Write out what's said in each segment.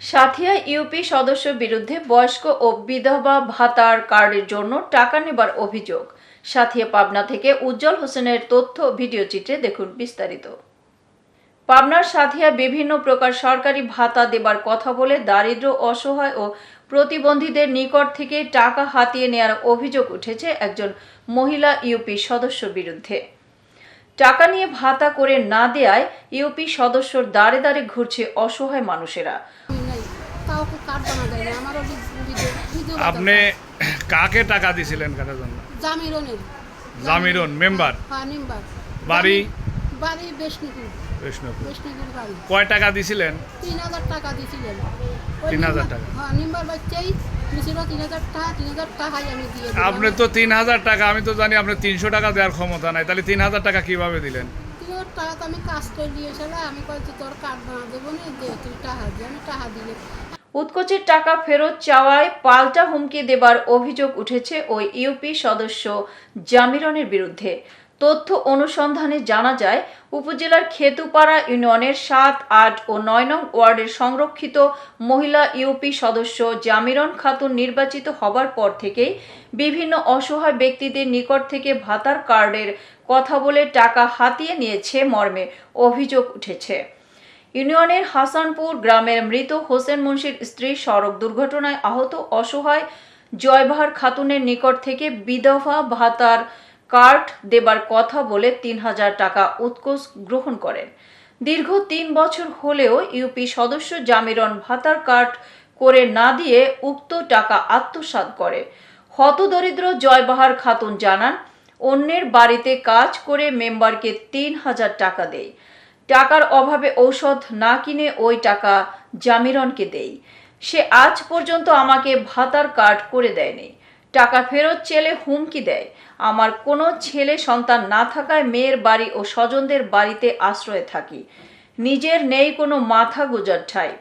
Santhia UP সদস্য বিরুদ্ধে বয়স্ক ও বিধবা ভাতার কার্ডের জন্য টাকা নেবার অভিযোগ। সাথিয়া পাবনা থেকে উজ্জ্বল হোসেনের তথ্য ভিডিও চিত্রে দেখুন বিস্তারিত। পাবনার সাথিয়া বিভিন্ন প্রকার সরকারি ভাতা দেবার কথা বলে দারিদ্র অসহায় ও প্রতিবন্ধীদের নিকট থেকে টাকা হাতিয়ে নেয়ার অভিযোগ উঠেছে একজন মহিলা ইউপি সদস্য বিরুদ্ধে। টাকা নিয়ে ভাতা করে না দেয়ায় ইউপি সদস্যর দাঁড়ে দাঁড়ে ঘুরছে অসহায় মানুষেরা। আপনি কাকে টাকা দিছিলেন কাটার জন্য? জামিরনের জামিরুন মেম্বার? হ্যাঁ বাড়ি? বাড়ি বিষ্ণুপুর। বিষ্ণুপুর। কয় টাকা দিছিলেন? তিন হাজার টাকা ওই 3,000 নিম্বার- টাকা? হ্যাঁ নিম্বার বাচ্চাই তিন হাজার টাকা তিন হাজার টাকাই আমি দিয়ে আপনি তো তিন হাজার টাকা আমি তো জানি আপনি তিনশো টাকা দেওয়ার ক্ষমতা নাই। তাহলে তিন হাজার টাকা কীভাবে দিলেন? তিন হাজার টাকা তো আমি কাজ করে দিয়েছিলাম। আমি কয়েছি তোর কার্ড বানা দেবো না? দে তুই টাকা দিয়ে আমি টাকা দিলে উৎকোচের টাকা ফেরত চাওয়ায় পাল্টা হুমকি দেবার অভিযোগ উঠেছে ওই ইউপি সদস্য জামিরনের বিরুদ্ধে। তথ্য অনুসন্ধানে জানা যায়, উপজেলার খেতুপাড়া ইউনিয়নের সাত, আট ও নয় নং ওয়ার্ডের সংরক্ষিত মহিলা ইউপি সদস্য জামিরন খাতুন নির্বাচিত হবার পর থেকেই বিভিন্ন অসহায় ব্যক্তিদের নিকট থেকে ভাতার কার্ডের কথা বলে টাকা হাতিয়ে নিয়েছে মর্মে অভিযোগ উঠেছে। ইউনিয়নের হাসানপুর গ্রামের মৃত হোসেন মুন্সির স্ত্রী সড়ক দুর্ঘটনায় আহত অসহায় জয়বাহার খাতুনের নিকট থেকে বিধবা ভাতার কার্ড দেবার কথা বলে তিন হাজার টাকা উৎকোষ গ্রহণ করেন। দীর্ঘ তিন বছর হলেও ইউপি সদস্য জামিরন ভাতার কার্ড করে না দিয়ে উক্ত টাকা আত্মসাৎ করে। হতদরিদ্র জয়বাহার খাতুন জানান, অন্যের বাড়িতে কাজ করে মেম্বারকে তিন হাজার টাকা দেয়। টাকার অভাবে ঔষধ না কিনে ওই টাকা জামিরনকে দেই। সে আজ পর্যন্ত আমাকে ভাতার কার্ড করে দেয়নি। টাকা ফেরত চেলে হুমকি দেয়। আমার কোনো ছেলে সন্তান না থাকায় মেয়ের বাড়ি ও স্বজনদের বাড়িতে আশ্রয়ে থাকি। নিজের নেই কোনো মাথা গুজার ঠাই।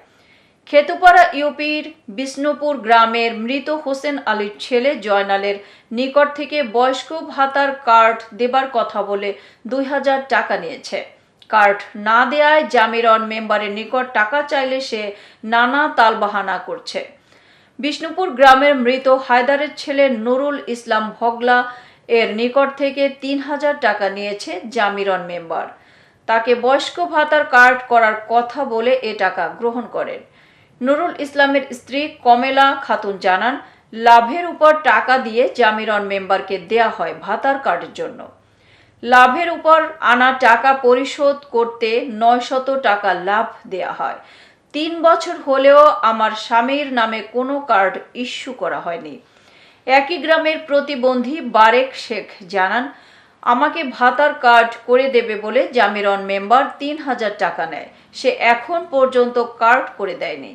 খেতুপাড়া ইউপির বিষ্ণুপুর গ্রামের মৃত হোসেন আলীর ছেলে জয়নালের নিকট থেকে বয়স্ক ভাতার কার্ড দেবার কথা বলে দুই হাজার টাকা নিয়েছে। কার্ড না দেয়ায় জামিরন মেম্বারের নিকট টাকা চাইলে সে নানা তালবাহানা করছে। বিষ্ণুপুর গ্রামের মৃত হায়দারের ছেলে নুরুল ইসলাম ভগলা এর নিকট থেকে তিন হাজার টাকা নিয়েছে জামিরন মেম্বার। তাকে বয়স্ক ভাতার কার্ড করার কথা বলে এ টাকা গ্রহণ করেন। নুরুল ইসলামের স্ত্রী কমেলা খাতুন জানান, লাভের উপর টাকা দিয়ে জামিরন মেম্বারকে দেয়া হয় ভাতার কার্ডের জন্য। লাভের উপর আনা টাকা পরিশোধ করতে নয়শত টাকা লাভ দেয়া হয়। তিন বছর হলেও আমার স্বামীর নামে কোনো কার্ড ইস্যু করা হয়নি। একই গ্রামের প্রতিবন্ধী বারেক শেখ জানান, আমাকে ভাতার কার্ড করে দেবে বলে জামিরন মেম্বার তিন হাজার টাকা নেয়। সে এখন পর্যন্ত কার্ড করে দেয়নি।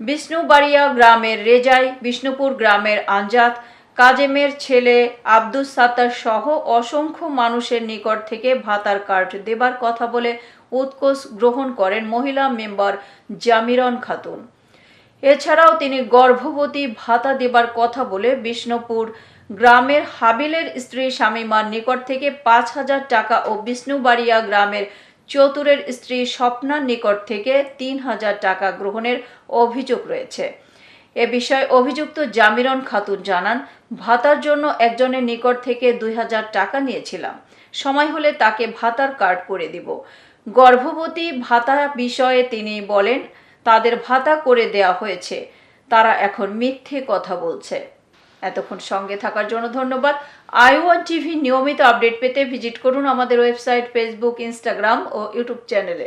বিষ্ণুবাড়িয়া গ্রামের রেজাই, বিষ্ণুপুর গ্রামের আঞ্জাত কাজেমের ছেলে আব্দুস সাত্তার সহ অসংখ্য মানুষের নিকট থেকে ভাতার কার্ড দেবার কথা বলে উৎকোষ গ্রহণ করেন মহিলা মেম্বার জামিরন খাতুন। এছাড়াও তিনি গর্ভবতী ভাতা দেবার কথা বলে বিষ্ণুপুর গ্রামের হাবিলের স্ত্রী স্বামীমার নিকট থেকে পাঁচ হাজার টাকা ও বিষ্ণুবাড়িয়া গ্রামের চতুরের স্ত্রী স্বপ্নার নিকট থেকে তিন হাজার টাকা গ্রহণের অভিযোগ রয়েছে। এ বিষয়ে অভিযুক্ত জামিরন খাতুন জানান, ভাতার জন্য একজনের নিকট থেকে দুই হাজার টাকা নিয়েছিলাম। সময় হলে তাকে ভাতার কার্ড করে দিব। গর্ভবতী ভাতা বিষয়ে তিনি বলেন, তাদের ভাতা করে দেয়া হয়েছে। তারা এখন মিথ্যে কথা বলছে। এতক্ষণ সঙ্গে থাকার জন্য ধন্যবাদ। আই ওয়ান টিভি নিয়মিত আপডেট পেতে ভিজিট করুন আমাদের ওয়েবসাইট, ফেসবুক, ইনস্টাগ্রাম ও ইউটিউব চ্যানেলে।